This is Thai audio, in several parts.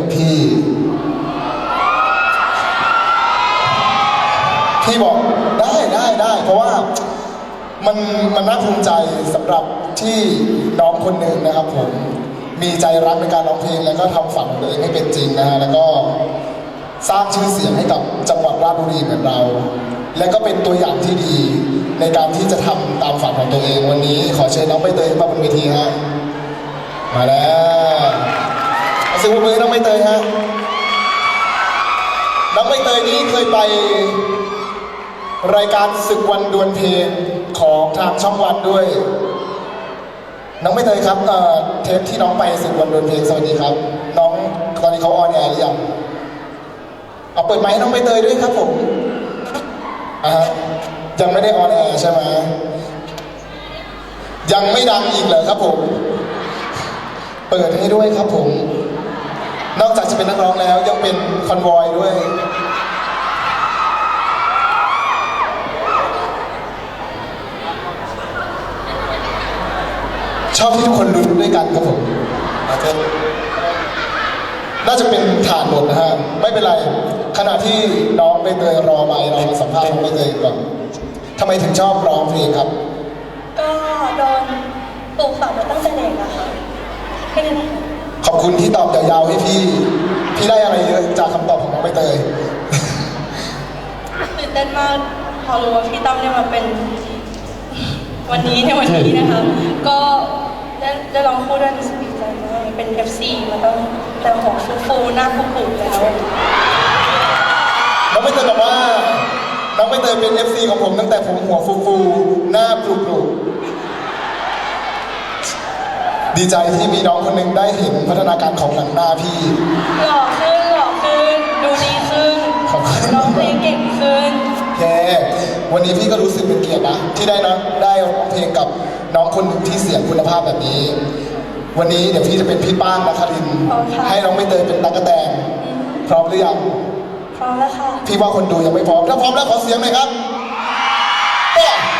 กับพี่ พี่บอกได้ได้ได้เพราะว่ามันมันน่าภูมิใจสำหรับที่น้องคนหนึ่งนะครับผมมีใจรักในการร้องเพลงแล้วก็ทำฝันของตัวเองให้เป็นจริงนะฮะแล้วก็สร้างชื่อเสียงให้กับจังหวัดราชบุรีเหมือนเรา และก็เป็นตัวอย่างที่ดีในการที่จะทำตามฝันของตัวเองวันนี้ ขอเชิญน้องใบเตยมาบนเวทีฮะมาแล้ว เสียงปรบมือน้องใบเตยฮะน้องใบเตยนี่เคยไป รายการศึกวันดวลเพลงของทางช่องวันด้วย น้องไม่เตยครับเอ่อเทปที่น้องไปศึกวันดวลเพลงสวัสดีครับ น้องตอนนี้เขาออนแอร์หรือยังเอาเปิดไมค์ให้น้องใบเตยด้วยครับผมอ่าฮะยังไม่ได้ออนแอร์ใช่ไหมยังไม่ดังอีกเหรอครับผม เปิดให้ด้วยครับผม นอกจากจะเป็นนักร้องแล้วยังเป็นคอนวอยด้วย ชอบที่ทุกคนลุ้นด้วยกันครับผมอาจจะน่าจะเป็นฐานหมดนะฮะ ไม่เป็นไร ขณะที่น้องใบเตยรอไมค์เรามาสัมภาษณ์น้องใบเตยก่อนทำไมถึงชอบร้องเพลงครับ ก็โดนปลูกฝังมาตั้งแต่เด็กอะค่ะแค่นี้น ขอบคุณที่ตอบยาวๆให้พี่ พี่ได้อะไรเยอะจากคำตอบของน้องใบเตย ตื่นเต้นมากพอรู้ว่าพี่ตั้มเนี่ยมาเป็น วันนี้ในวันนี้นะคะ ก็ได้ได้ลองพูดด้วยรู้สึกดีใจมากเป็น FC มาตั้งแต่หัวฟูๆหน้าฟูๆแล้วน้องใบเตยบอกว่า น้องใบเตยเป็น FC ของผมตั้งแต่ผมหัวฟูๆหน้าปลุกๆ ดีใจที่มีน้องคนหนึ่งได้เห็นพัฒนาการของหนังหน้าพี่ หล่อขึ้นหล่อขึ้น ดูดีขึ้นขอบคุณ ร้องเพลงเก่งขึ้นแกวันนี้พี่ก็รู้สึกเป็นเกียรตินะ ที่ได้นะได้ร้องเพลงกับน้องคนหนึ่งที่เสียงคุณภาพแบบนี้ วันนี้เดี๋ยวพี่จะเป็นพี่ป้างนะคารินอ๋อค่ะให้น้องไม่เตยเป็นตั๊กแตนพร้อมหรือยัง พร้อมแล้วค่ะ พี่ว่าคนดูยังไม่พร้อม ถ้าพร้อมแล้วขอเสียงหน่อยครับก็มื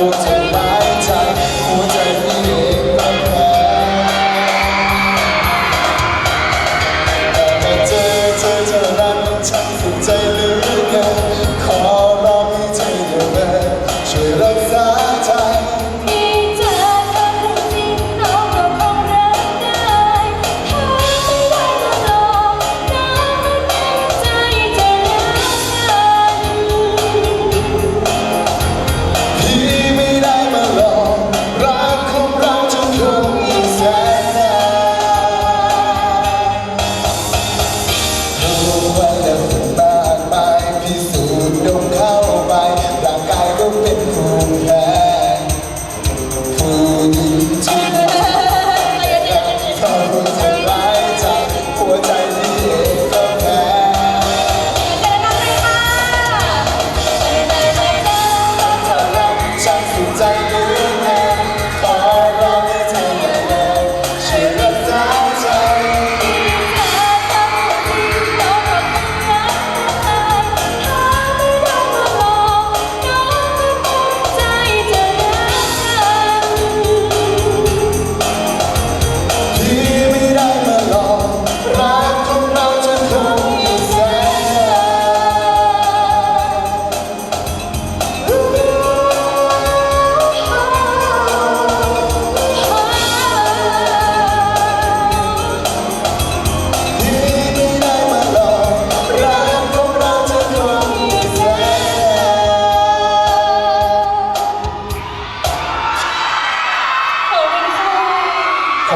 Bible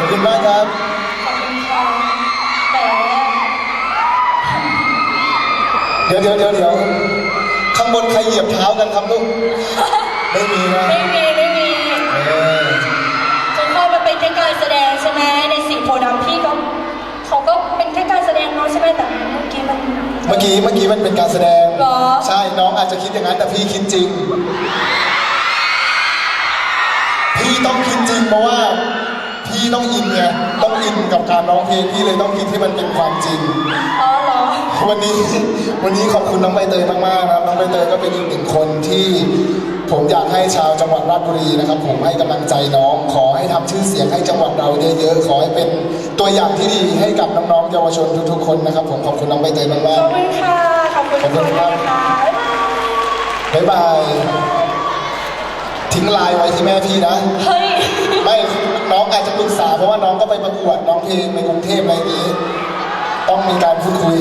อบคุณมากครับเดี๋ยวเดี๋ยวเดี๋ยวเดี๋ยวข้างบนใครเหยียบเท้ากันครับลูก ไม่มีนะ ไม่มีไม่มีเออ จนเข้าเป็นแค่การแสดงใช่ไหมในสิ่งโพดัมพี่ก็เขาก็เป็นแค่การแสดงเนาะใช่ไหมแต่เมื่อกี้มัน เมื่อกี้เมื่อกี้มันเป็นการแสดง เหรอ ใช่น้องอาจจะคิดอย่างนั้นแต่พี่คิดจริง พี่ต้องคิดจริงเพราะว่า พี่ต้องอินไงต้องอินกับการร้องเพลงพี่เลยต้องคิดที่มันเป็นความจริง อ๋อเหรอ วันนี้วันนี้ขอบคุณน้องใบเตยมากๆนะครับน้องใบเตยก็เป็นอีกหนึ่งคนที่ผมอยากให้ชาวจังหวัดราชบุรีนะครับ ผมให้กำลังใจน้อง ขอให้ทำชื่อเสียงให้จังหวัดเราเยอะๆขอให้เป็นตัวอย่างที่ดีให้กับน้องๆเยาวชนทุกๆคนนะครับ ผมขอบคุณน้องใบเตยขมาอกบคุณค่ะ ขอบคุณทุกคนนะคะบ๊ายบายๆบ๊ายบาย ทิ้งไลน์ไว้ที่แม่พี่นะ เฮ้ย ไม่ น้องอาจจะปรึกษาเพราะว่าน้องก็ไปประกวดร้องเพลงในกรุงเทพอะไรนี้ ต้องมีการพูดคุย